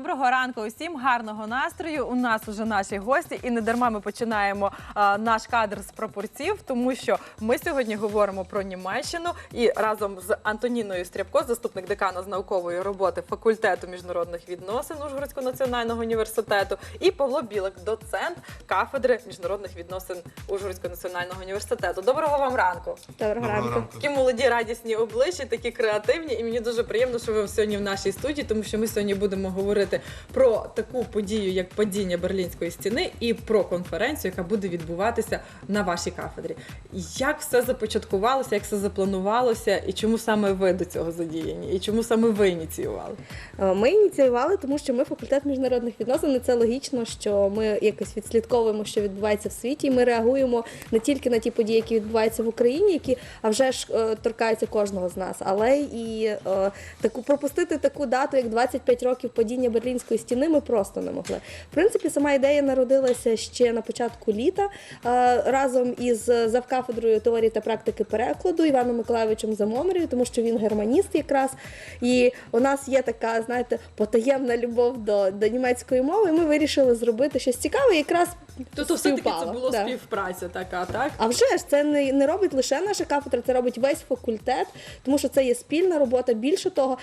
Доброго ранку усім, гарного настрою. У нас уже наші гості, і не дарма ми починаємо а, наш кадр з пропорців, тому що ми сьогодні говоримо про Німеччину і разом з Антоніною Стрябко, заступник декана з наукової роботи факультету міжнародних відносин Ужгородського національного університету, і Павло Білик, доцент кафедри міжнародних відносин Ужгородського національного університету. Доброго вам ранку. Доброго ранку. Такі молоді радісні обличчя, такі креативні, і мені дуже приємно, що ви сьогодні в нашій студії, тому що ми сьогодні будемо говорити про таку подію, як падіння Берлінської стіни, і про конференцію, яка буде відбуватися на вашій кафедрі. Як все започаткувалося, як все запланувалося, і чому саме ви до цього задіяні, і чому саме ви ініціювали? Е, Ми ініціювали, тому що ми факультет міжнародних відносин. і Це логічно, що ми якось відслідковуємо, що відбувається в світі. і Ми реагуємо не тільки на ті події, які відбуваються в Україні, які а вже ж е, торкаються кожного з нас, але і е, таку пропустити таку дату, як 25 років падіння Берлінської стіни, ми просто не могли. В принципі, сама ідея народилася ще на початку літа е, разом із завкафедрою теорії та практики перекладу Іваном Миколайовичем Замомрію, тому що він германіст якраз. І у нас є така, знаєте, потаємна любов до, до німецької мови. і Ми вирішили зробити щось цікаве, якраз Тобто, все-таки це була Да. співпраця така, так? А вже ж це не, не робить лише наша кафедра, це робить весь факультет, тому що це є спільна робота. Більше того,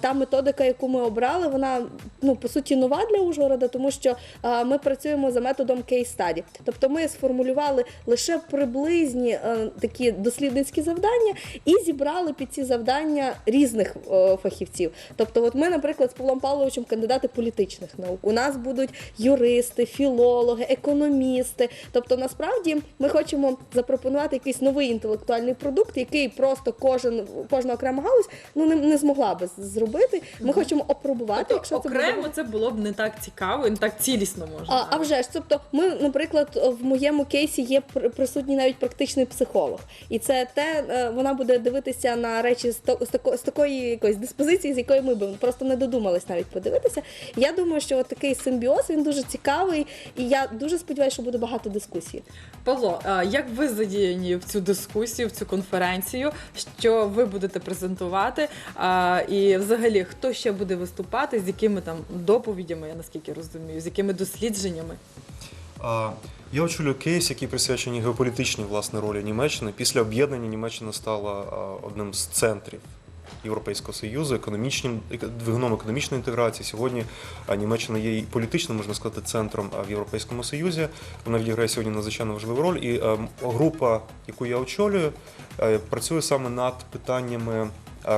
та методика, яку ми обрали, вона ну по суті нова для Ужгорода, тому що ми працюємо за методом study. Тобто ми сформулювали лише приблизні е, такі дослідницькі завдання і зібрали під ці завдання різних е, фахівців. Тобто, от ми, наприклад, з Павлом Павловичем кандидати політичних наук. У нас будуть юристи, філологи, економісти. Тобто, насправді ми хочемо запропонувати якийсь новий інтелектуальний продукт, який просто кожен кожна окрема галузь ну не, не змогла би зробити. Ми хочемо опробувати, Тобто, якщо це окремо це було б не так цікаво і не так цілісно можна. а, а вже ж, тобто, ми, наприклад, в моєму кейсі є пр- присутній навіть практичний психолог, і це те, е, вона буде дивитися на речі з, то, з, тако, з такої якоїсь диспозиції, з якої ми б просто не додумались навіть подивитися. Я думаю, що от такий симбіоз він дуже цікавий, і я дуже сподіваюся, що буде багато дискусій. Павло, а як ви задіяні в цю дискусію, в цю конференцію? Що ви будете презентувати? І взагалі, хто ще буде виступати, з якими там доповідями, я наскільки розумію, з якими дослідженнями? А, Я очолюю кейс, який присвячений геополітичній власне ролі Німеччини. Після об'єднання Німеччина стала одним з центрів Європейського союзу, економічним двигуном економічної інтеграції. Сьогодні Німеччина є і політичним, можна сказати, центром в Європейському Союзі. Вона відіграє сьогодні надзвичайно важливу роль. І група, яку я очолюю, е, працює саме над питаннями.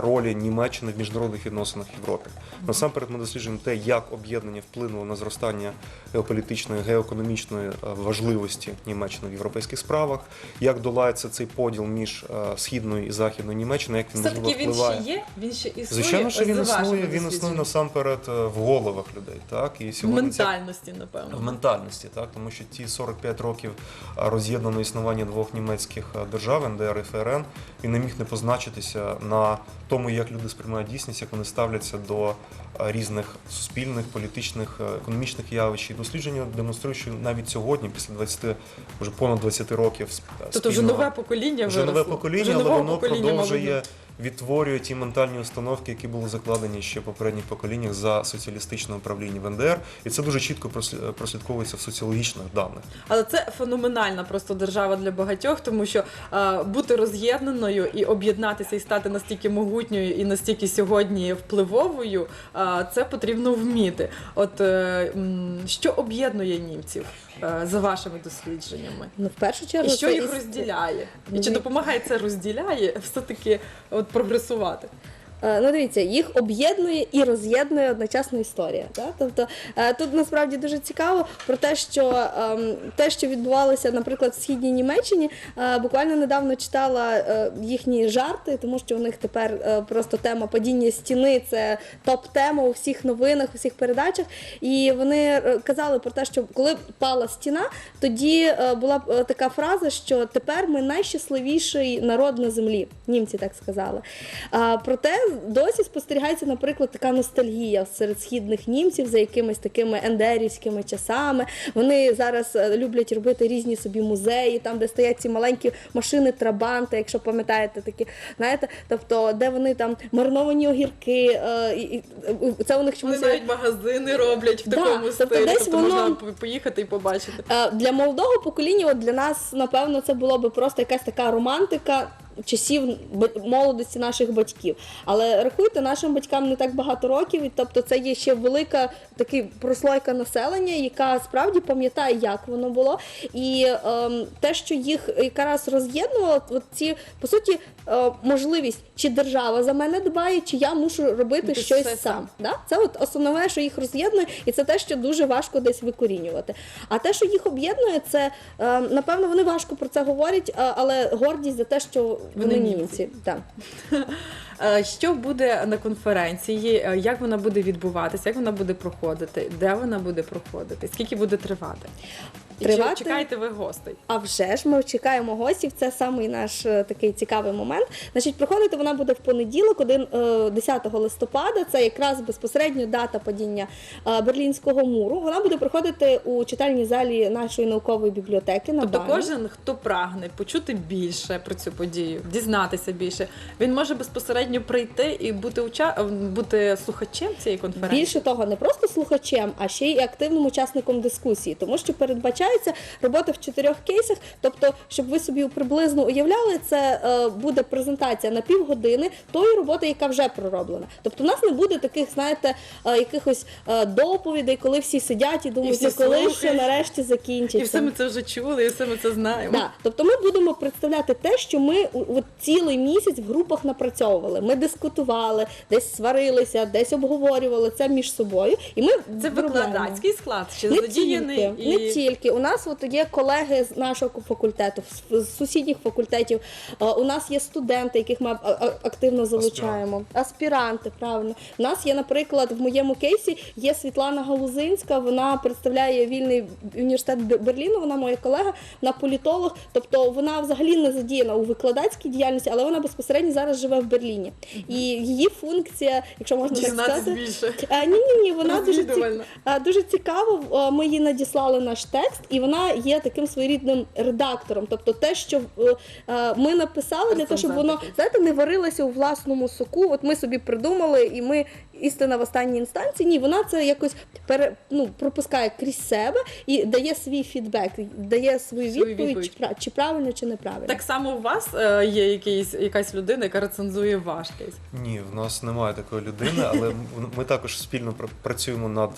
Ролі Німеччини в міжнародних відносинах в Європі. Насамперед ми досліджуємо те, як об'єднання вплинуло на зростання геополітичної, геоекономічної е, важливості Німеччини в європейських справах, як долається цей поділ між е, східною і західною Німеччиною, як він можливо Все-таки він впливає. ще є, він ще існує. Звичайно, що він існує. Він існує насамперед е, в головах людей. Так і в сьогодні ця- ментальності, напевно. в ментальності, так тому що ті 45 років роз'єднаного існування двох німецьких держав НДР і ФРН, він не міг не позначитися на тому, як люди сприймають дійсність, як вони ставляться до різних суспільних, політичних, е, економічних явищ. І дослідження демонструють, що навіть сьогодні, після 20, вже понад 20 років, сп- Тобто вже нове покоління вже нове покоління, Вже але воно покоління, продовжує мабуть, відтворює ті ментальні установки, які були закладені ще в попередніх поколіннях за соціалістичне управління в НДР, і це дуже чітко прослі- прослідковується в соціологічних даних. Але це феноменальна просто держава для багатьох, тому що е, бути роз'єднаною і об'єднатися і стати настільки могутньою і настільки сьогодні впливовою, е, це потрібно вміти. От е, що об'єднує німців е, за вашими дослідженнями? Ну, в першу чергу, І що це їх іс- розділяє? І Ну, чи допомагає це розділяє все-таки от прогресувати? Е, Ну, дивіться, їх об'єднує і роз'єднує одночасно історія. Да? Тобто е, тут насправді дуже цікаво про те, що ем, те, що відбувалося, наприклад, в східній Німеччині, е, буквально недавно читала їхні жарти, тому що у них тепер просто тема падіння стіни це топ-тема у всіх новинах, у всіх передачах. І вони казали про те, що коли пала стіна, тоді була така фраза, що тепер ми найщасливіший народ на землі. Німці так сказали. Проте досі спостерігається, наприклад, така ностальгія серед східних німців за якимись такими ендерівськими часами. Вони зараз е, люблять робити різні собі музеї, там, де стоять ці маленькі машини трабанти, якщо пам'ятаєте такі, знаєте, тобто, де вони там мариновані огірки. е, і, це у них Вони чомусь. навіть магазини роблять в Да, такому тобто стилі. десь Тобто воно- можна поїхати і побачити. Е, Для молодого покоління, от для нас, напевно, це було би просто якась така романтика часів молодості наших батьків. Але рахуйте, нашим батькам не так багато років, і тобто це є ще велика такий прослойка населення, яка справді пам'ятає, як воно було. І ем, те, що їх якраз роз'єднувало, от ці по суті е, можливість, чи держава за мене дбає, чи я мушу робити Робити щось сам. сам. Да? Це от основне, що їх роз'єднує, і це те, що дуже важко десь викорінювати. А те, що їх об'єднує, це е, напевно вони важко про це говорять, е, але гордість за те, що вони, німці. Так. Е, Що буде на конференції? Е, Як вона буде відбуватися? Як вона буде проходити? Де вона буде проходити? Скільки буде тривати? І Тривати? Чи чекаєте ви гостей? А вже ж ми чекаємо гостів. Це самий наш е, такий цікавий момент. Значить, проходити вона буде в понеділок, один, е, 10 листопада. Це якраз безпосередньо дата падіння е, Берлінського муру. Вона буде проходити у читальній залі нашої наукової бібліотеки. На Тобто Бані. кожен, хто прагне почути більше про цю подію, дізнатися більше, він може безпосередньо прийти і бути уча... е, бути слухачем цієї конференції. Більше того, не просто слухачем, а ще й активним учасником дискусії, тому що передбачається робота в чотирьох кейсах. Тобто, щоб ви собі приблизно уявляли, це е, буде презентація на півгодини тої роботи, яка вже пророблена. Тобто, у нас не буде таких, знаєте, е, якихось е, доповідей, коли всі сидять і думають, всі ну коли ще нарешті закінчиться. І все ми це вже чули, і все ми це знаємо. Да. Тобто ми будемо представляти те, що ми от цілий місяць в групах напрацьовували. Ми дискутували, десь сварилися, десь обговорювали це між собою. І ми Це викладацький склад, чи Не задіяний тільки, і не тільки. У нас от є колеги з нашого факультету, з- сусідніх факультетів. У нас є студенти, яких ми активно залучаємо. Аспіранти, правильно. У нас є, наприклад, в моєму кейсі є Світлана Галузинська. Вона представляє вільний університет Берліну. Вона моя колега, вона політолог. Тобто вона взагалі не задіяна у викладацькій діяльності, але вона безпосередньо зараз живе в Берліні. І її функція, якщо можна так сказати, ні, ні, ні, вона дуже, дуже цікаво. Ми їй надіслали наш текст, і вона є таким своєрідним редактором. Тобто, те, що е, е, ми написали, для того, щоб воно знаєте, не варилося у власному соку. От ми собі придумали, і ми істина в останній інстанції. Ні, вона це якось пере, ну, пропускає крізь себе і дає свій фідбек, дає свою Свою відповідь, відповідь. Чи, чи правильно, чи неправильно. Так само у вас е, є якийсь, якась людина, яка рецензує ваш кейс. Ні, в нас немає такої людини, але ми також спільно пр- працюємо над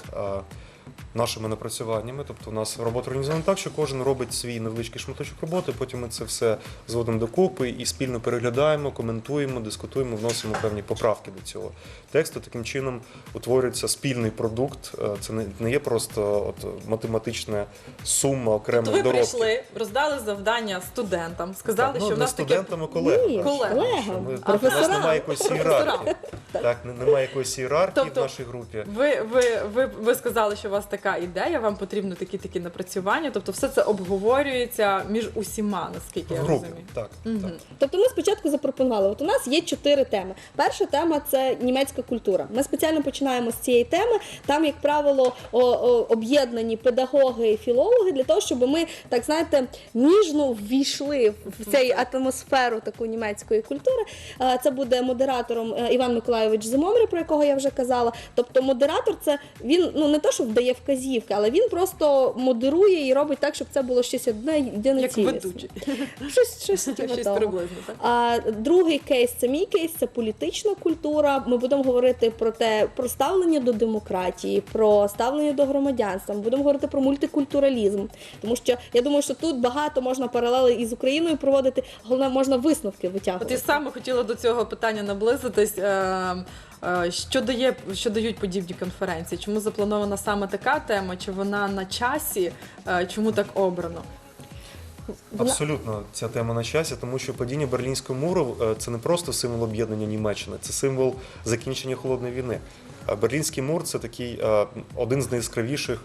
нашими напрацюваннями. Тобто, у нас робота організована так, що кожен робить свій невеличкий шматочок роботи. Потім ми це все зводимо докупи і спільно переглядаємо, коментуємо, дискутуємо, вносимо певні поправки до цього тексту. Таким чином утворюється спільний продукт. Е, Це не, є просто от математична сума То окремих ви доробків. прийшли, роздали завдання студентам, сказали, Так, ну, що в не нас таке студентам, а колегам. Ні, колегам. ми- А У нас немає якоїсь ієрархії. Так, немає якоїсь ієрархії Тобто в нашій групі. Ви, ви, ви, ви сказали, що вас така ідея, вам потрібно такі такі напрацювання. Тобто, все це обговорюється між усіма, наскільки я розумію. Так, Мгм. так. Тобто ми спочатку запропонували, от у нас є чотири теми. Перша тема це німецька культура. Ми спеціально починаємо з цієї теми. Там, як правило, о- о- об'єднані педагоги і філологи для того, щоб ми так знаєте ніжно ввійшли в цю атмосферу таку німецької культури. Е, Це буде модератором е, Іван Миколайович Зимомри, про якого я вже казала. Тобто, модератор це він ну не то, що вдає вказівки, але він просто модерує і робить так, щоб це було щось одне єдине цілісне. Щось, щось, Щось приблизно, так? А другий кейс це мій кейс, це політична культура. Ми будемо говорити про те, про ставлення до демократії, про ставлення до громадянства. Ми будемо говорити про мультикультуралізм. Тому що я думаю, що тут багато можна паралели із Україною проводити. Головне, можна висновки От витягувати. я саме хотіла до цього питання наблизитись. Е, Що дає, що дають подібні конференції? Чому запланована саме така тема? Чи вона на часі? Е, Чому так обрано? Абсолютно ця тема на часі, тому що падіння Берлінського муру е, це не просто символ об'єднання Німеччини, це символ закінчення холодної війни. Берлінський мур це такий один з найяскравіших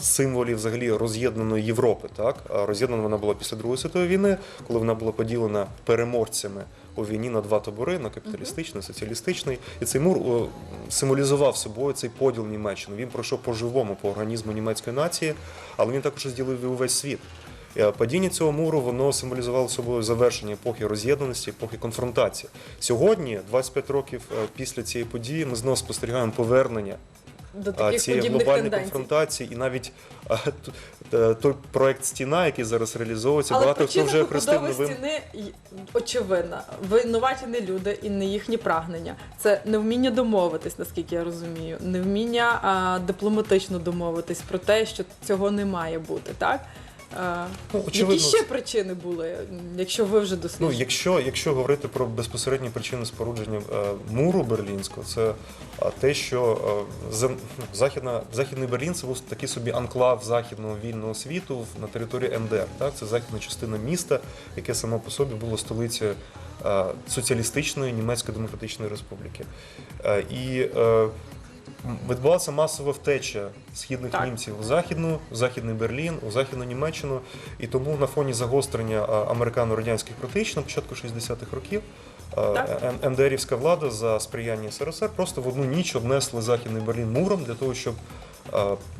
символів взагалі роз'єднаної Європи. Так роз'єднана вона була після Другої світової війни, коли вона була поділена переможцями у війні на два табори: на капіталістичний, соціалістичний. І цей мур о, символізував собою цей поділ Німеччини. Він пройшов по живому, по організму німецької нації, але він також розділив і увесь світ. Падіння цього муру воно символізувало собою завершення епохи роз'єднаності, епохи конфронтації. Сьогодні, 25 років е, після цієї події, ми знову спостерігаємо повернення До таких цієї глобальної тенденцій. конфронтації, і навіть а, т- е, той проект стіна, який зараз реалізовується, Але багато хто причина вже хрестив побудови новим. стіни й- очевидна. Винуваті не люди і не їхні прагнення. Це невміння домовитись, наскільки я розумію, невміння а, дипломатично домовитись про те, що цього не має бути, так? А, Ну, які ще причини були, якщо ви вже Ну, якщо, якщо говорити про безпосередні причини спорудження е, муру берлінського, це е, те, що е, ну, західна, західний Берлін це був такий собі анклав західного вільного світу на території НДР. Так? Це західна частина міста, яке само по собі було столицею е, соціалістичної Німецької Демократичної Республіки. Е, І е, відбулася масова втеча східних Так. німців у західну, в західний Берлін, у західну Німеччину. І тому на фоні загострення американо-радянських протиріч на початку 60-х років а, Так. Н- влада за сприяння СРСР просто в одну ніч обнесли західний Берлін муром для того, щоб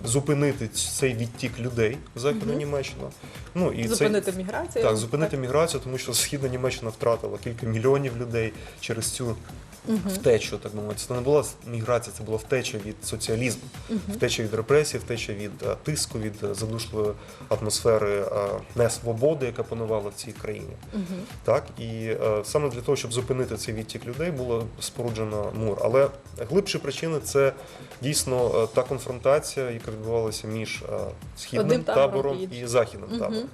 зупинити цей відтік людей в західну Німеччину. Ну і Зупинити цей, міграцію? так, зупинити міграцію, тому що східна Німеччина втратила кілька мільйонів людей через цю втечу, так би мовити. Це не була міграція, це була втеча від соціалізму, втеча від репресій, втеча від е, тиску, від е, задушливої атмосфери е, несвободи, яка панувала в цій країні. Так і е, саме для того, щоб зупинити цей відтік людей, було споруджено мур. Але глибші причини це дійсно та конфронтація, яка відбувалася між е, східним Одним табором табором і іншим. і західним табором.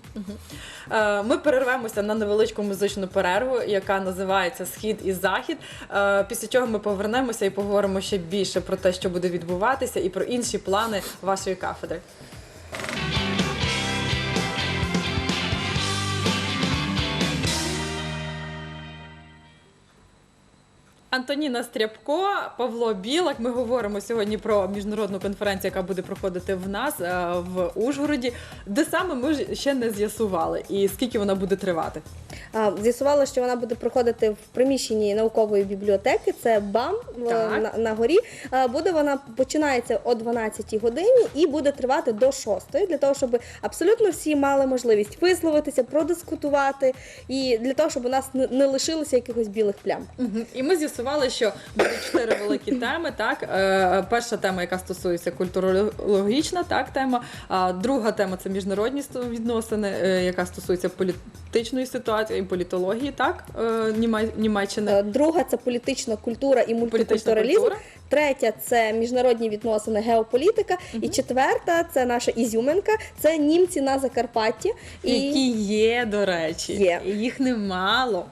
Е, Ми перервемося на невеличку музичну перерву, яка називається Схід і Захід. Е, Після чого ми повернемося і поговоримо ще більше про те, що буде відбуватися, і про інші плани вашої кафедри. Антоніна Стрябко, Павло Білак. Ми говоримо сьогодні про міжнародну конференцію, яка буде проходити в нас е, в Ужгороді, де саме ми ще не з'ясували, і скільки вона буде тривати. А, З'ясувало, що вона буде проходити в приміщенні наукової бібліотеки. Це БАМ Так. на, на горі. А, Буде вона починається о 12-й годині і буде тривати до 6, для того, щоб абсолютно всі мали можливість висловитися, продискутувати, і для того, щоб у нас не, не лишилося якихось білих плям. Мгм. І ми з'ясували, що будуть чотири великі теми. Так, Е, перша тема, яка стосується культурологічна, так тема. А друга тема це міжнародні сто- відносини, е, яка стосується політичної ситуації і політології, так Німеччина. Німеччини. Е, Друга це політична культура і Політична мультикультуралізм. культура. Третя це міжнародні відносини, геополітика. І четверта це наша ізюминка, це німці на Закарпатті. Які є, до речі, Є. І їх немало.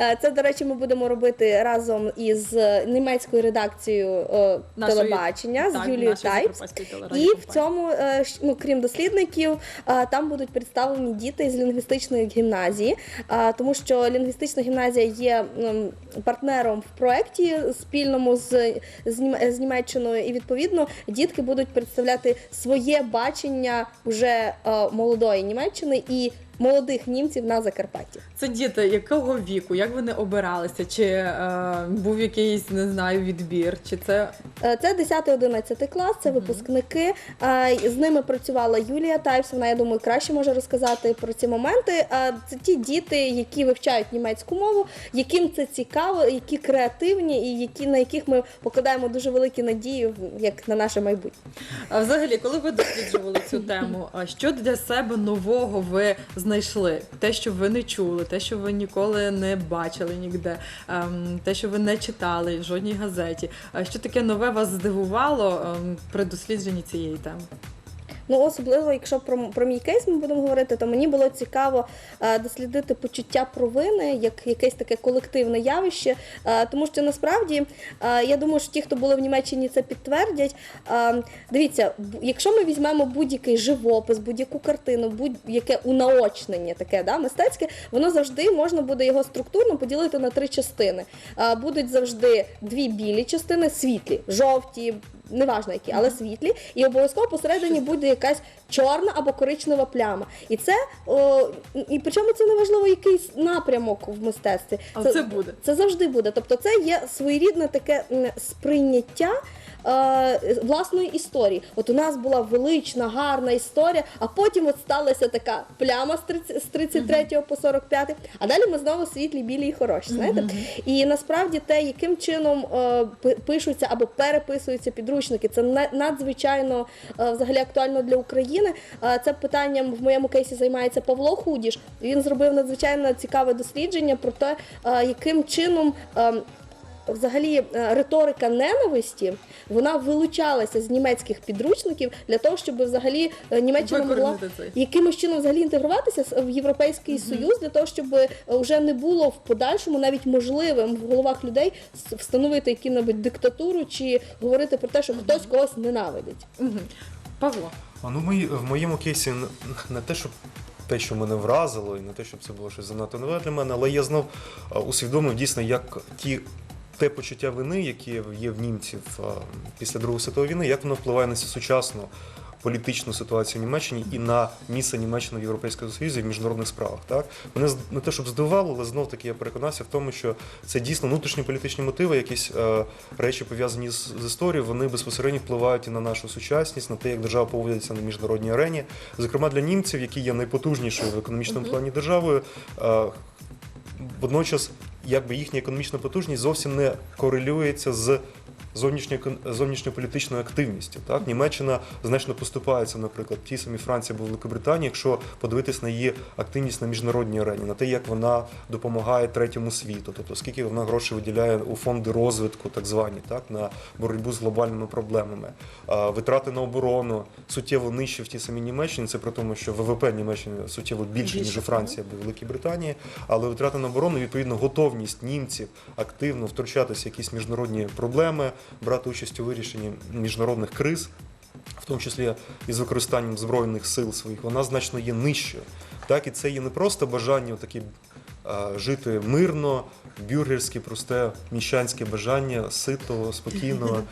Е, Це, до речі, ми будемо робити разом із німецькою редакцією е, Нашої- телебачення так, з Юлією нашої Тайпс. закарпатської І телерадіокомпанії. в цьому, е, щ- ну крім дослідників, е, там будуть представлені діти з лінгвістичної гімназії, е, тому що лінгвістична гімназія є м, партнером в проєкті спільному з, з, з Німеччиною, і відповідно дітки будуть представляти своє бачення вже е, молодої Німеччини. І молодих німців на Закарпатті. Це діти якого віку? Як вони обиралися? Чи е, був якийсь не знаю відбір? Чи це Е, Це 10-11 клас, це випускники. Е, З ними працювала Юлія Тайпс. Вона, я думаю, краще може розказати про ці моменти. Е, Це ті діти, які вивчають німецьку мову, яким це цікаво, які креативні, і які на яких ми покладаємо дуже великі надії, в- як на наше майбутнє. А взагалі, коли ви досліджували цю тему, а що для себе нового ви знайшли? Те, що ви не чули, те, що ви ніколи не бачили ніде, ем, те, що ви не читали в жодній газеті. Що таке нове вас здивувало ем, при дослідженні цієї теми? Ну, особливо, якщо про, про мій кейс ми будемо говорити, то мені було цікаво е, дослідити почуття провини як якесь таке колективне явище. Е, тому що насправді е, я думаю, що ті, хто були в Німеччині, це підтвердять. Дивіться, якщо ми візьмемо будь-який живопис, будь-яку картину, будь-яке унаочнення, таке да, мистецьке, воно завжди можна буде його структурно поділити на три частини. Будуть завжди дві білі частини, світлі, жовті. Неважно які, але світлі, і обов'язково посередині буде якась чорна або коричнева пляма. І це о, і причому це не важливо якийсь напрямок в мистецтві. Але це буде. Це завжди буде. Тобто, це є своєрідне таке сприйняття. е, Власної історії. От у нас була велична, гарна історія, а потім от сталася така пляма з 30 з 33 по 45, а далі ми знову світлі, білі і хороші. Знаєте? І насправді те, яким чином е, пишуться або переписуються підручники, це на- надзвичайно е, взагалі актуально для України. Е, Це питанням в моєму кейсі займається Павло Худіш. Він зробив надзвичайно цікаве дослідження про те, яким чином. Взагалі, е, риторика ненависті вона вилучалася з німецьких підручників для того, щоб взагалі е, Німеччина могла якимось чином взагалі інтегруватися в Європейський Союз для того, щоб е, вже не було в подальшому навіть можливим в головах людей встановити яку-небудь диктатуру чи говорити про те, що хтось когось ненавидить. Мгм. Павло, А ну ми в моєму кейсі н- не те, щоб те, що мене вразило, і не те, щоб це було щось занадто нове для мене, але я знов усвідомив дійсно, як ті. Те почуття вини, яке є в німців після Другої світової війни, як воно впливає на сучасну політичну ситуацію в Німеччині і на місце Німеччини в Європейському Союзі в міжнародних справах. Так мене не те, щоб здивувало, але знов таки я переконався в тому, що це дійсно внутрішні політичні мотиви, якісь е, речі пов'язані з, з історією, вони безпосередньо впливають і на нашу сучасність, на те, як держава поводиться на міжнародній арені. Зокрема, для німців, які є найпотужнішою в економічному плані державою. е, водночас, якби їхня економічна потужність зовсім не корелюється з зовнішньополітичною активністю. Так? Німеччина значно поступається, наприклад, в тій самій Франції або Великобританії, якщо подивитись на її активність на міжнародній арені, на те, як вона допомагає третьому світу, тобто скільки вона грошей виділяє у фонди розвитку, так звані, так, на боротьбу з глобальними проблемами. Витрати на оборону суттєво нижчі в тій самій Німеччині. Це при тому, що ВВП Німеччини суттєво більше, ніж у Франції або Великій Британії, але витрати на оборону, відповідно, готовність німців активно втручатися в якісь міжнародні проблеми, брати участь у вирішенні міжнародних криз, в тому числі із використанням збройних сил своїх, вона значно є нижчою. Так, і це є не просто бажання такі. Жити мирно, бюргерське, просте міщанське бажання ситого, спокійного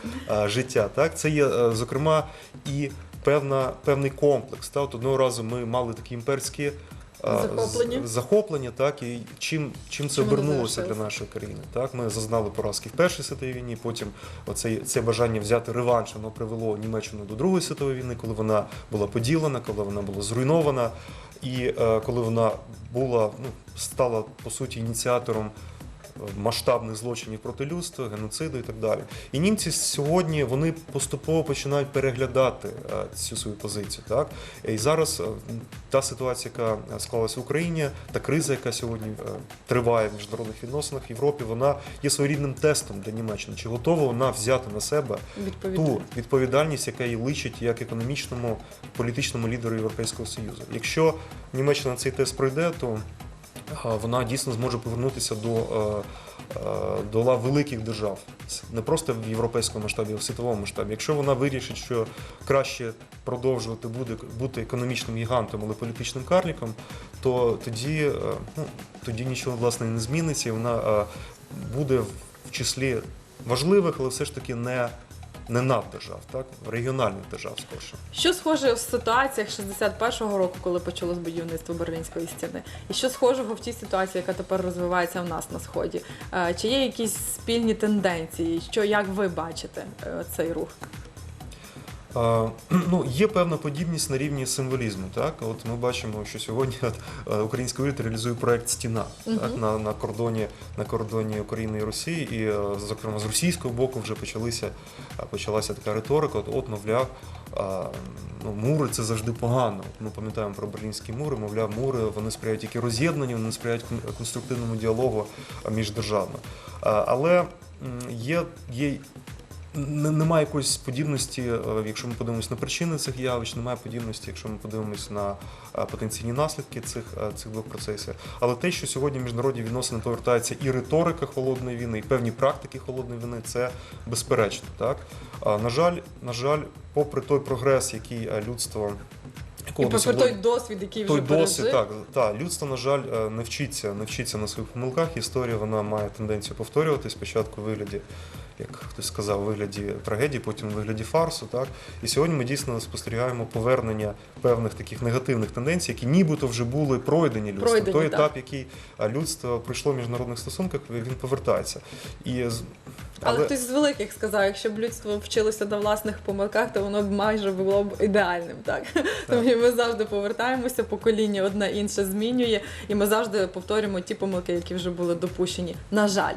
життя. Так, це є, е, зокрема, і певна, певний комплекс. Та, от одного разу ми мали такі імперські Захоплення. захоплення, так і чим, чим це обернулося для нашої країни. Так, ми зазнали поразки в Першій світовій війні. Потім оце це бажання взяти реванш, воно привело Німеччину до Другої світової війни, коли вона була поділена, коли вона була зруйнована, і е, коли вона була ну стала по суті ініціатором. Масштабних злочинів проти людства, геноциду і так далі. І німці сьогодні вони поступово починають переглядати е, цю свою позицію. Так і зараз е, та ситуація, яка е, склалася в Україні, та криза, яка сьогодні триває в міжнародних відносинах в Європі, вона є своєрідним тестом для Німеччини. Чи готова вона взяти на себе ту відповідальність, яка їй личить як економічному політичному лідеру Європейського Союзу. Якщо Німеччина цей тест пройде, то вона дійсно зможе повернутися до, е, е, до лав великих держав, не просто в європейському масштабі, а в світовому масштабі. Якщо вона вирішить, що краще продовжувати бути, бути економічним гігантом, але політичним карліком, то тоді, е, ну, тоді нічого власне не зміниться, і вона е, буде в числі важливих, але все ж таки не, не наддержав, так? регіональних держав скорше. Що схоже в ситуаціях 61-го року, коли почалось будівництво Берлінської стіни, і що схожого в тій ситуації, яка тепер розвивається в нас на сході? Е, Чи є якісь спільні тенденції? Що як ви бачите е, цей рух? Ну, є певна подібність на рівні символізму. Так? От ми бачимо, що сьогодні е, український уряд реалізує проект Стіна так, на, на, кордоні, на кордоні України і Росії. І, е, зокрема, з російського боку вже почалися, почалася така риторика, от, от мовляв, а, ну, мури це завжди погано. Ми пам'ятаємо про берлінські мури, мовляв, мури вони сприяють тільки роз'єднанню, вони сприяють конструктивному діалогу а, міждержавно. А, Але є, є немає якоїсь подібності, е, якщо ми подивимося на причини цих явищ, немає подібності, якщо ми подивимося на е, потенційні наслідки цих, е, цих двох процесів. Але те, що сьогодні міжнародні відносини повертається і риторика холодної війни, і певні практики холодної війни, це безперечно. Так? На жаль, на жаль, попри той прогрес, який людство І про досягли- той досвід, який той вже досвід, пережив. так, так, людство, на жаль, е, не вчиться, не вчиться на своїх помилках. Історія вона має тенденцію повторюватись спочатку в вигляді, як хтось сказав, у вигляді трагедії, потім у вигляді фарсу. Так? І сьогодні ми дійсно спостерігаємо повернення певних таких негативних тенденцій, які нібито вже були пройдені людством. Пройдені, Той так. етап, який е, людство пройшло в міжнародних стосунках, він повертається. І Але, хтось з великих сказав, якщо б людство вчилося на власних помилках, то воно б майже було б ідеальним. Так тому ми завжди повертаємося, покоління одне інше змінює, і ми завжди повторюємо ті помилки, які вже були допущені. На жаль,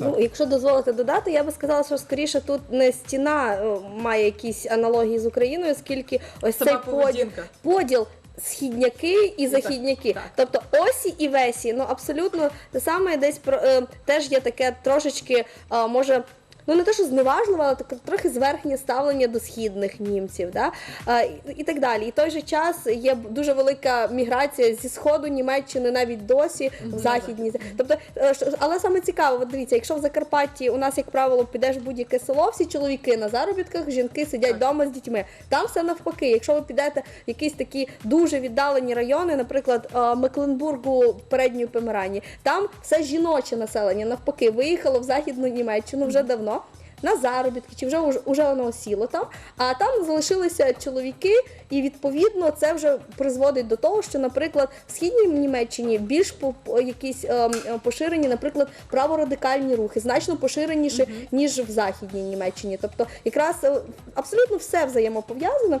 Ну, якщо дозволите додати, я би сказала, що скоріше тут не стіна е, має якісь аналогії з Україною, скільки ось Сама цей поділ, поділ. Східняки і так, західняки, так. тобто осі і весі, ну абсолютно те саме десь про е, теж є таке трошечки, е, може. Ну не те, що зневажливе, але таке трохи зверхнє ставлення до східних німців, да? а, і, і так далі. І в той же час є дуже велика міграція зі сходу Німеччини навіть досі в західній. Тобто, е, але саме цікаво, от дивіться, якщо в Закарпатті у нас, як правило, підеш в будь-яке село, всі чоловіки на заробітках, жінки сидять вдома з дітьми. Там все навпаки. Якщо ви підете в якісь такі дуже віддалені райони, наприклад, е, Мекленбургу в передній Померанії, там все жіноче населення навпаки виїхало в західну Німеччину вже давно. На заробітки, чи вже уже, воно осіло там, а там залишилися чоловіки, і відповідно це вже призводить до того, що, наприклад, в східній Німеччині більш по, якісь ем, е, поширені, наприклад, праворадикальні рухи, значно поширеніші, ніж в західній Німеччині. Тобто, якраз е, абсолютно все взаємопов'язано.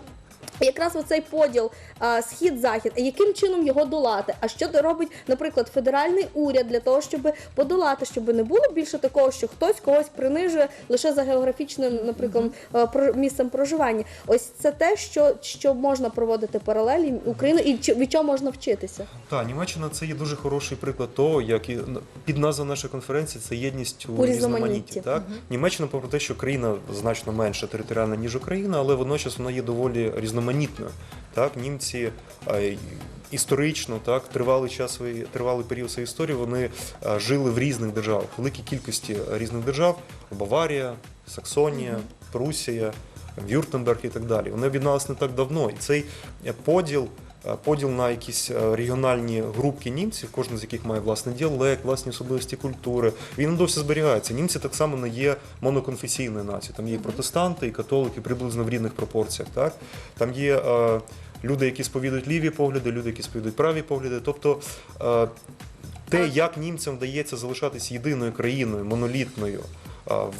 Якраз оцей поділ а, схід-захід, яким чином його долати? А що робить, наприклад, федеральний уряд для того, щоб подолати, щоб не було більше такого, що хтось когось принижує лише за географічним, наприклад, про- місцем проживання. Ось це те, що, що можна проводити паралелі України і чи- від чого можна вчитися. Так, Німеччина це є дуже хороший приклад того, як і під назва нашої конференції це єдність у, У різноманітті. Так? Німеччина, попри те, що країна значно менша територіально, ніж Україна, але водночас вона є доволі різноманітною. Так? Німці історично, так, тривалий час свої, тривалий період своєї історії, вони жили в різних державах, великій кількості різних держав: Баварія, Саксонія, Прусія. Вюртенберг і так далі. Вони об'єдналися не так давно. І цей поділ, поділ на якісь е, регіональні групки німців, кожен з яких має власний діалект, власні особливості культури. Він досі зберігається. Німці так само не є моноконфесійною нацією. Там є і протестанти, і католики приблизно в рівних пропорціях. Так? Там є е, люди, які сповідують ліві погляди, люди, які сповідують праві погляди. Тобто е, те, як німцям вдається залишатись єдиною країною, монолітною.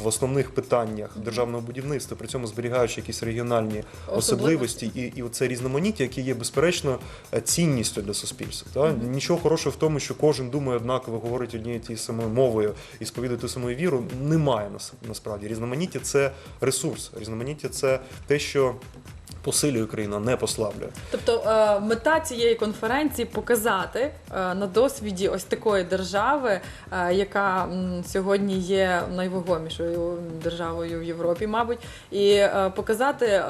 В основних питаннях державного будівництва, при цьому зберігаючи якісь регіональні особливості і, і оце різноманіття, яке є безперечно е, цінністю для суспільства. Та? Нічого хорошого в тому, що кожен думає однаково, говорить однією тією самою мовою і сповідує ту саму віру, немає нас- насправді. Різноманіття це ресурс, різноманіття це те, що посилює Україну, а не послаблює. Тобто е, мета цієї конференції показати е, на досвіді ось такої держави, е, яка сьогодні є найвагомішою державою в Європі, мабуть, і показати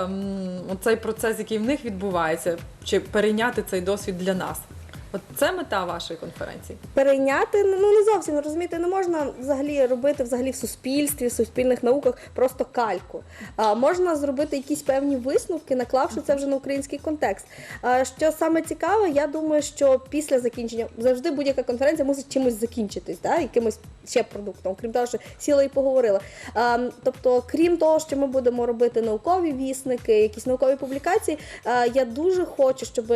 цей процес, який в них відбувається, чи перейняти цей досвід для нас. От це мета вашої конференції. перейняти ну не зовсім розумієте, не можна взагалі робити взагалі в суспільстві, в суспільних науках просто кальку. А можна зробити якісь певні висновки, наклавши це вже на український контекст. А що саме цікаве, я думаю, що після закінчення завжди будь-яка конференція мусить чимось закінчитись, да? якимось ще продуктом, крім того, що сіла і поговорила. А, тобто, крім того, що ми будемо робити наукові вісники, якісь наукові публікації, а, я дуже хочу, щоб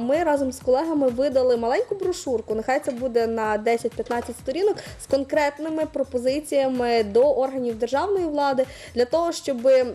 ми разом з колегами видали маленьку брошурку. Нехай це буде на 10-15 сторінок з конкретними пропозиціями до органів державної влади для того, щоб е,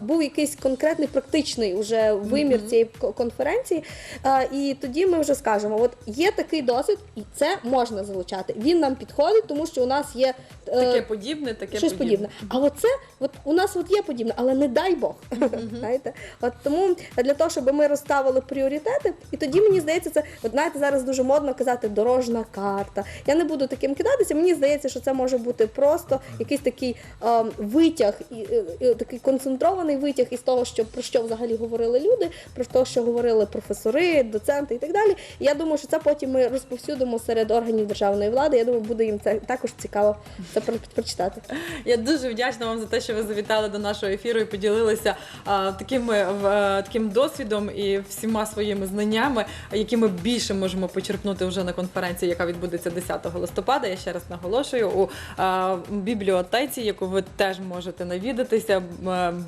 був якийсь конкретний практичний уже вимір цієї конференції. Е, і тоді ми вже скажемо: от є такий досвід, і це можна залучати. Він нам підходить, тому що у нас є Таке подібне, таке щось подібне. А оце, от у нас от є подібне, але не дай Бог. знаєте, от тому для того, щоб ми розставили пріоритети, і тоді мені здається, це от знаєте, зараз дуже модно казати дорожна карта. Я не буду таким кидатися. Мені здається, що це може бути просто якийсь такий ем, витяг, і, е, е, такий концентрований витяг із того, що про що взагалі говорили люди, про те, що говорили професори, доценти і так далі. І я думаю, що це потім ми розповсюдимо серед органів державної влади. Я думаю, буде їм це також цікаво це про- прочитати. Я дуже вдячна вам за те, що ви завітали до нашого ефіру і поділилися а, такими в- таким досвідом і всіма своїми знаннями, які ми більше можемо почерпнути вже на конференції, яка відбудеться 10 листопада. Я ще раз наголошую у а, бібліотеці, яку ви теж можете навідатися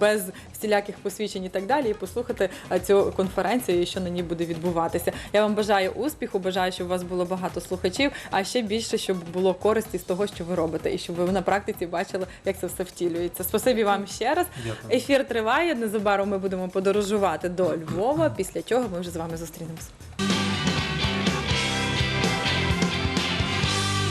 без всіляких посвідчень і так далі, і послухати цю конференцію, що на ній буде відбуватися. Я вам бажаю успіху, бажаю, щоб у вас було багато слухачів, а ще більше, щоб було користі з того, що ви робите, і щоб ви на практиці бачили, як це все втілюється. Спасибі вам ще раз. Дякую. Ефір триває. Незабаром ми будемо подорожувати до Львова. Після чого ми вже з вами зустрінемося.